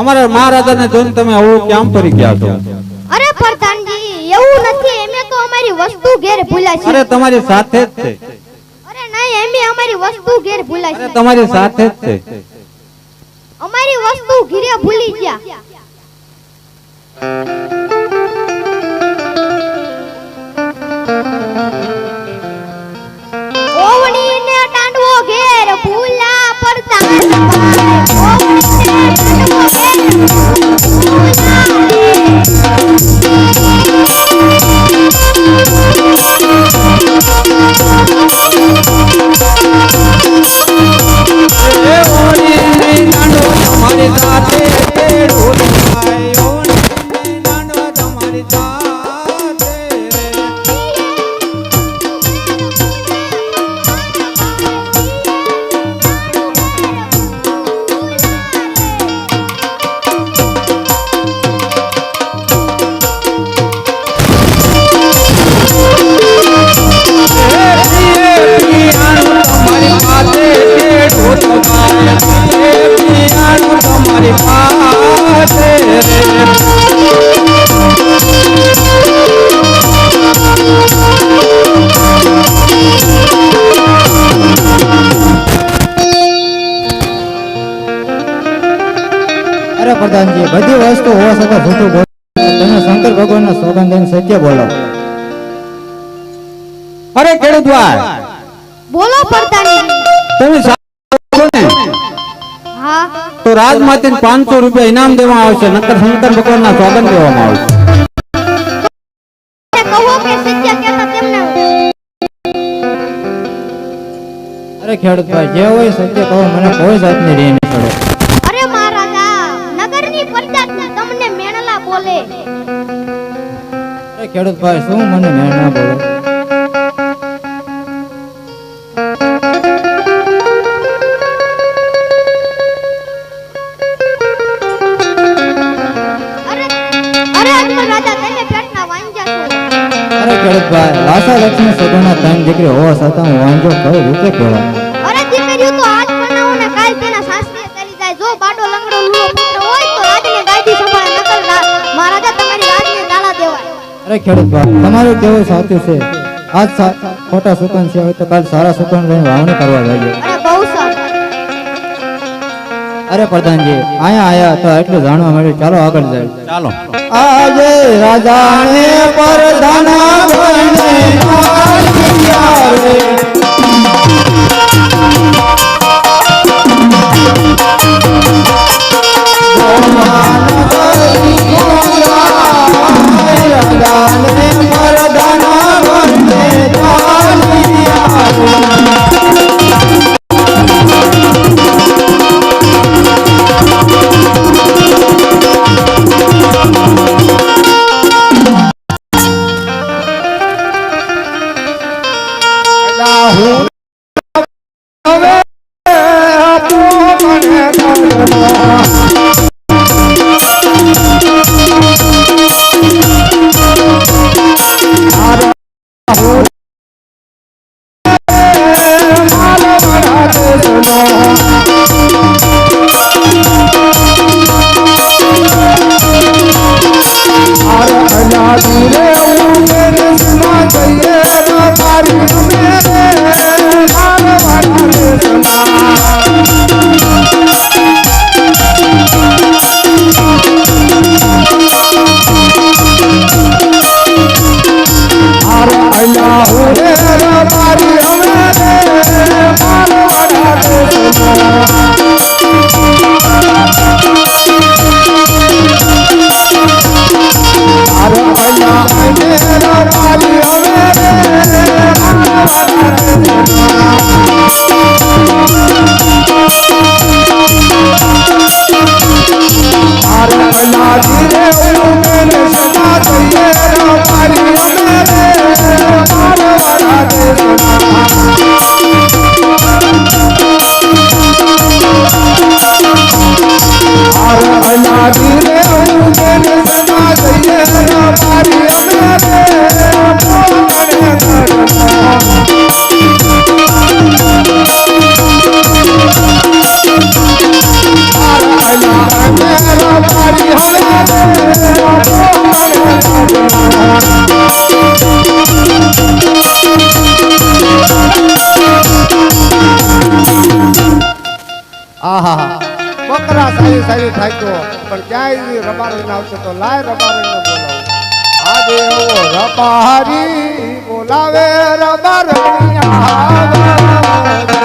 અમારા મહારાજાને જોઈને તમે આવું કેમ કરી ગયા છો? અરે પ્રધાનજી એવું નથી એમે તો અમારી વસ્તુ ઘેર ભૂલા છે. અરે તમારી સાથે જ છે. અરે નહીં એમે અમારી વસ્તુ ઘેર ભૂલા અરે છે તમારી સાથે જ છે. અમારી વસ્તુ ઘીરે ભૂલી ગયા. ઓવણીને પ્રધાનજી બધી વસ્તુ હોવા છતાં જૂઠું બોલો. તમે શંકર ભગવાનના સોગંદ લઈને સત્ય બોલો. અરે ખેડૂતભાઈ બોલો પ્રધાનજી. તમે ને તો રાજમાંથી પાંચસો રૂપિયા ઇનામ દેવામાં આવશે નકર શંકર ભગવાનના સ્વાગત દેવામાં આવશે અરે ખેડૂતભાઈ જે હોય સત્ય કહો મને કોઈ જાતની રી નહીં પડે. અરે મહારાજા નગરની પ્રજા તમને મેણલા બોલે. અરે ખેડૂતભાઈ શું મને મેળ બોલે? લાસા લક્ષ્મી સગોના ત્રણ દીકરી હોવા છતાં હું વાંજો કઈ રીતે કેળા અરે દીકરીઓ તો આજ બનાવો ને કાલ તેના શાસ્ત્રીય કરી જાય. જો બાડો લંગડો લુલો પુત્ર હોય તો રાજને ગાડી સંભાળે નકલ મહારાજા તમારી રાજને તાળા દેવાય. અરે ખેડૂતભાઈ તમારું કેવું સાચું છે? આજ ખોટા સુકન છે હોય તો કાલ સારા સુકન લઈને વાવણી કરવા જોઈએ અરે પ્રધાનજી અહીંયા આયા તો એટલું જાણવા મળ્યું. ચાલો આગળ જાય. ચાલો. આજે રાજાને પ્રધાન બને સારી થાક્યો પણ ક્યાંય રબારી આવશે તો લાય રબારી ને બોલાવો. આજે એવો રબારી બોલાવે રબારી. આવે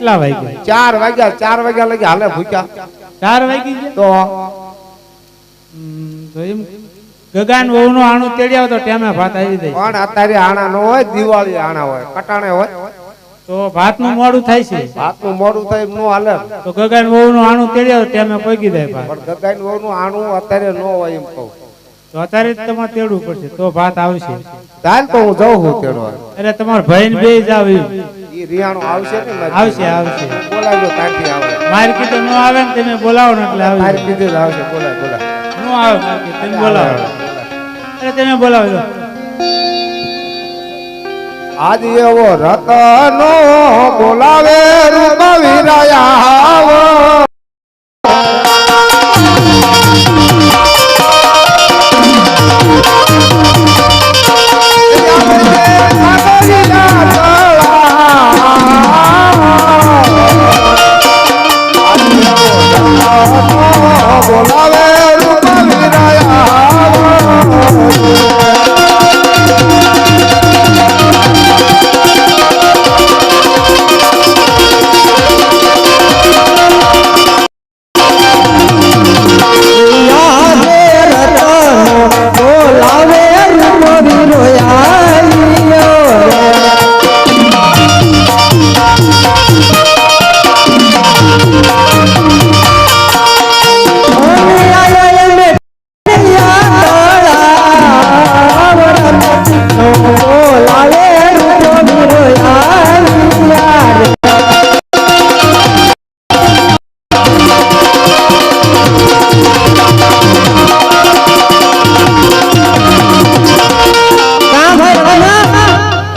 કેટલા વાગ્યા? ચાર વાગ્યા ચાર વાગ્યા લગી હાલે ભૂખ્યા. ચાર વાગી ગયા? તો હમ, તો એમ ગગાન વહુ નો આણું તેડ્યા તો ટેમે ભાત આવી જાય. પણ અત્યારે આણા નો હોય દિવાળી આણા હોય કટાણે હોય. તો ભાતનું મોડું થાય છે. ભાતનું મોડું થાય નો હાલે. તો ગગન વહુ નું આણું તેડ્યા તો ટેમે પગી જાય ભાત. પણ વહુ નું આણું અત્યારે નો હોય એમ કહું. તો અત્યારે તમારે તેડવું પડશે તો ભાત આવશે. ચાલ તો હું જઉં છું તેડવા. એટલે તમારા ભાઈ ને બે જ એમ. ઈ રિયાણું આવશે ને આવશે આવશે. બોલાવજો તારથી આવે. મારી નો આવે ને તમે બોલાવો ને એટલે તારી આવશે જ આવશે બોલાય બોલાય. નો આવે મારી તમે બોલાવો. એટલે તમે બોલાવો આજ એવો રતનો બોલાવે રૂપ વિરાયા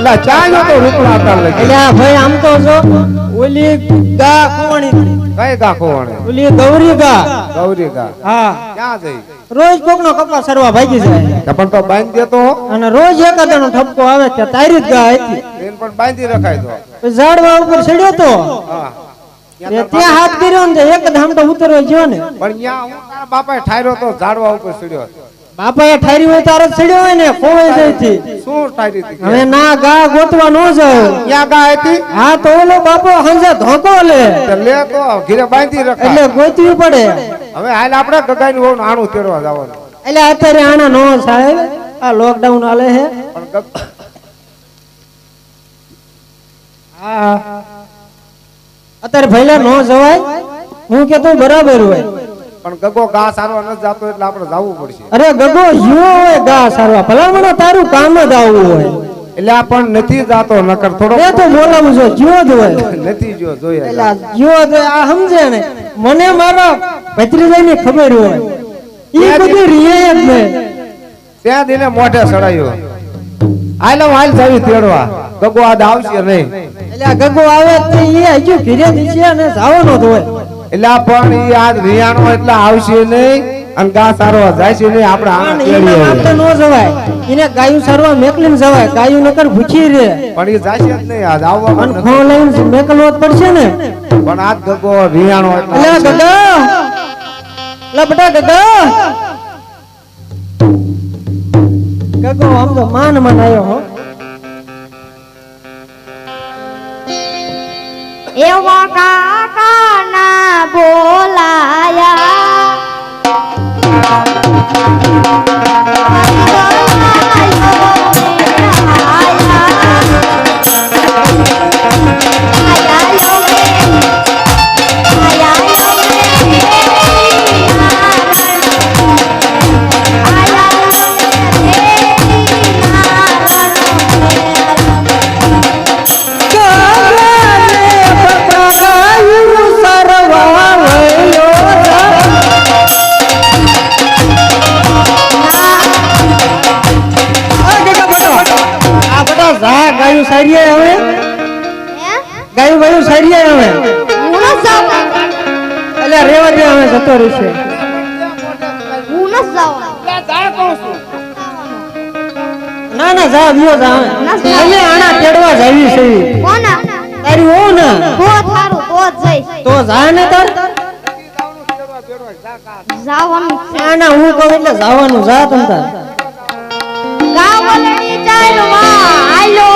એટલે ચા નો તો રૂપડા હતા લગી એટલે આ ભાઈ આમ તો જો ઓલી ગા ખોવાણી કઈ ગા વણે ઓલી ગૌરી ગા. ગૌરી ગા. હા. ક્યાં જઈ? રોજ કોક નો કપા સરવા ભાગી જાય. કપડ પણ તો બાંધી દેતો. અને રોજ એકાદાનો ઠપકો આવે છે તારી જ ગા હતી. એને પણ બાંધી રખાય તો. ઝાડવા ઉપર ચડ્યો તો. હા. ત્યાં હાથ કર્યો ને એક ધામ તો ઉતરવા ગયો ને. પણ ત્યાં હું તારા બાપાએ ઠાર્યો તો ઝાડવા ઉપર ચડ્યો. બાપાએ ઠારી હોય તારે ચડ્યો હોય ને ખોવાઈ જાય થી શું ઠારી હતી હવે ના ગા ગોતવા નો જાય. ક્યાં ગા હતી? હા તો ઓલો બાપો હંજે ધોકો લે. લે તો ઘીરે બાંધી રાખ એટલે ગોતવી પડે. હવે હાલ આપણે ગગાઈ નું આણું તેડવા જવાનું. એટલે અત્યારે આના નો સાહેબ આ લોકડાઉન આલે હે. હા. અત્યારે ભૈલા નો જવાય. હું કે તું બરાબર હોય. પણ ગગો ગા સારવા ન જાતો એટલે આપણે જવું પડશે. અરે ગગો યુ હોય ગા સારવા. ભલામણ તારું કામ જ આવું હોય. એટલે આ પણ નથી જાતો નકર થોડો એ તો બોલાવું છો જ્યો જ હોય. નથી જો જોઈએ એટલે જ આ સમજે ને. મને મારો ભત્રીજાની ખબર હોય. ઈ બધી રીએ જ ને. ત્યાં દિને મોઢે સડાયો. હું હાલ જાવી તેડવા. ગગો આજ આવશે નહીં. એટલે ગગો આવે તો એ હજુ ઘીરે દીશે અને જવાનો જ હોય. એટલે પણ એ આજ રિયાણો એટલે આવશે નહીં અને ગા સારવા જાય છે નહીં. આપણે નો જવાય. એને ગાયું સરવા મેકલીને જવાય. ગાયું નકર ભૂખી રે પણ એ જાય છે જ નહીં આજ. આવવા પણ ખો લઈને મેકલવો જ પડશે ને. પણ આજ ગગો રિયાણો એટલે ગગો. આવશે. બટા ગગો. ગગો આમ તો માન મનાયો હો. એવા કાકા ના બોલાયા. સારીએ હવે? ગાયું ગાયું સારીએ હવે? એટલે રેવા દે હવે જતો રહેશે. ના ના જા વિયો જા અમે આણા તેડવા જાવી છે કોના? તારી હો ને તો થારું તો જ જઈશ. તો જા ને તાર. જાવાનું છે. ના ના હું કહું એટલે જવાનું જા તમ તાર. આલો ઈ ગોળ